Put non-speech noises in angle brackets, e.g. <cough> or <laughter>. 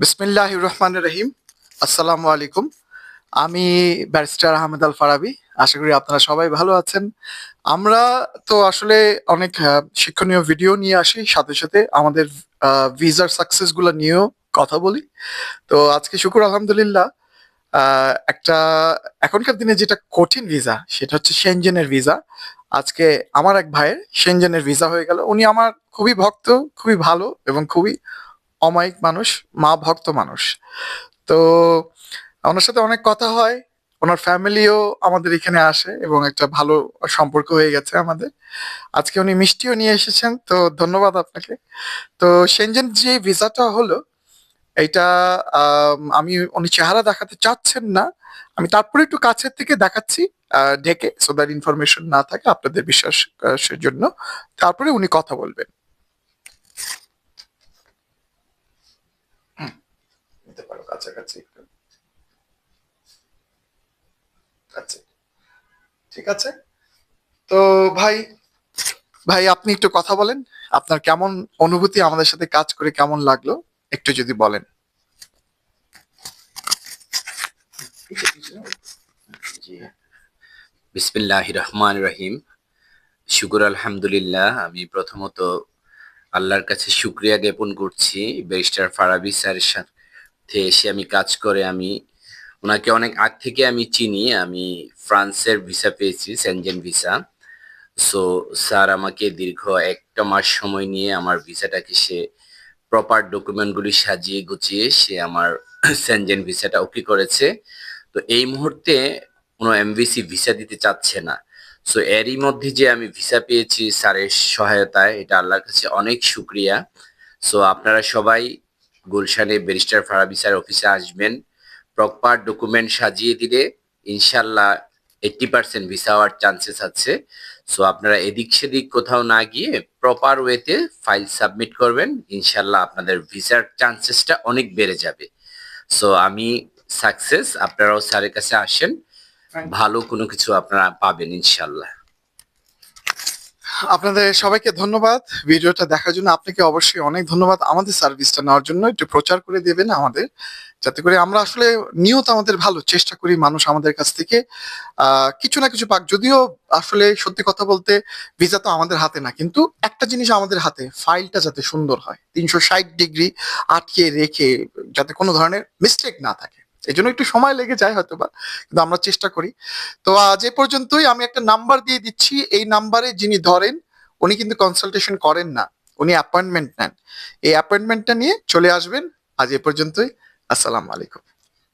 বিসমিল্লাহ রহমান রহিম। আসসালামু আলাইকুম। আমি ব্যারিস্টার আহমেদ আল ফারাবি আশা করি আপনারা সবাই ভালো আছেন। আমরা তো আসলে অনেক শিক্ষণীয় ভিডিও নিয়ে আসি। সাথে সাথে আমাদের ভিসার সাকসেসগুলো নিয়েও কথা বলি। তো আজকে শুকুর আলহামদুলিল্লাহ একটা এখনকার দিনে যেটা কঠিন ভিসা সেটা হচ্ছে সেনজেনের ভিসা আজকে আমার এক ভাইয়ের সেনজেনের ভিসা হয়ে গেল। উনি আমার খুবই ভক্ত, খুবই ভালো এবং খুবই অমায়িক মানুষ মা ভক্ত মানুষ। তো ওনার সাথে অনেক কথা হয় ওনার ফ্যামিলিও আমাদের এখানে আসে এবং একটা ভালো সম্পর্ক হয়ে গেছে আমাদের। আজকে উনি মিষ্টিও নিয়ে এসেছেন তো ধন্যবাদ আপনাকে। তো সেনজেন যে ভিসাটা হলো এটা আম, উনি চেহারা দেখাতে চাচ্ছেন না। আমি তারপরে একটু কাছের থেকে দেখাচ্ছি ঢেকে সো দ্যাট ইনফরমেশন না থাকে আপনাদের বিশ্বাসের জন্য তারপরে উনি কথা বলবেন। কাছাকাছি একটু আচ্ছা ঠিক আছে? তো ভাই ভাই, আপনি একটু কথা বলেন। আপনার কেমন অনুভূতি, আমাদের সাথে কাজ করে কেমন লাগল? একটু যদি বলেন। বিসমিল্লাহ রহমান রহিম। শুকুর আলহামদুলিল্লাহ। আমি প্রথমত আল্লাহর কাছে শুক্রিয়া জ্ঞাপন করছি। ব্যারিস্টার ফারাবি স্যারের সাথে এসে আমি কাজ করে আমি, ওনাকে অনেক আগ থেকে আমি চিনি, আমি ফ্রান্সের ভিসা পেয়েছি, সেনজেন ভিসা। সো স্যার আমাকে দীর্ঘ একটা মাস সময় নিয়ে আমার ভিসাটাকে সে প্রপার ডকুমেন্টগুলি সাজিয়ে গুছিয়ে সে আমার <clears throat> সেনজেন ভিসাটা ওকে করেছে। তো এই মুহূর্তে কোনো এমভিসি ভিসা দিতে চাচ্ছে না। সো এরই মধ্যে যে আমি ভিসা পেয়েছি স্যারের সহায়তায়, এটা আল্লাহর কাছে অনেক শুক্রিয়া। সো আপনারা সবাই গুলশানে ব্যারিস্টার ফারাবি স্যার অফিসে আসবেন। প্রপার ডকুমেন্ট সাজিয়ে দিলে ইনশাল্লাহ এইট্টি পার্সেন্ট ভিসা হওয়ার চান্সেস আছে। সো আপনারা এদিক সেদিক কোথাও না গিয়ে প্রপার ওয়েতে ফাইল সাবমিট করবেন। ইনশাল্লাহ আপনাদের ভিসার চান্সেসটা অনেক বেড়ে যাবে। সো আমি সাকসেস আপনারাও স্যারের কাছে আসেন। ভালো কোনো কিছু আপনারা পাবেন ইনশাল্লাহ। আপনাদের সবাইকে ধন্যবাদ। ভিডিওটা দেখার জন্য আপনাকে অবশ্যই অনেক ধন্যবাদ। আমাদের সার্ভিসটা নেওয়ার জন্য একটু প্রচার করে দেবেন আমাদের, যাতে করে আমরা আসলে নিয়ত আমাদের ভালো, চেষ্টা করি মানুষ আমাদের কাছ থেকে কিছু না কিছু পাক। যদিও আসলে সত্যি কথা বলতে ভিসা তো আমাদের হাতে না, কিন্তু একটা জিনিস আমাদের হাতে ফাইলটা যাতে সুন্দর হয়, তিনশো ষাট ডিগ্রি আটকে রেখে, যাতে কোনো ধরনের মিস্টেক না থাকে। এই জন্য একটু সময় লেগে যায় হয়তো বা কিন্তু আমরা চেষ্টা করি। তো আজ এ পর্যন্তই, আমি একটা নাম্বার দিয়ে দিচ্ছি। এই নাম্বারে যিনি ধরেন, উনি কিন্তু কনসালটেশন করেন না, উনি অ্যাপয়েন্টমেন্ট নেন। এই অ্যাপয়েন্টমেন্টটা নিয়ে চলে আসবেন। আজ এ পর্যন্তই, আসসালামু আলাইকুম।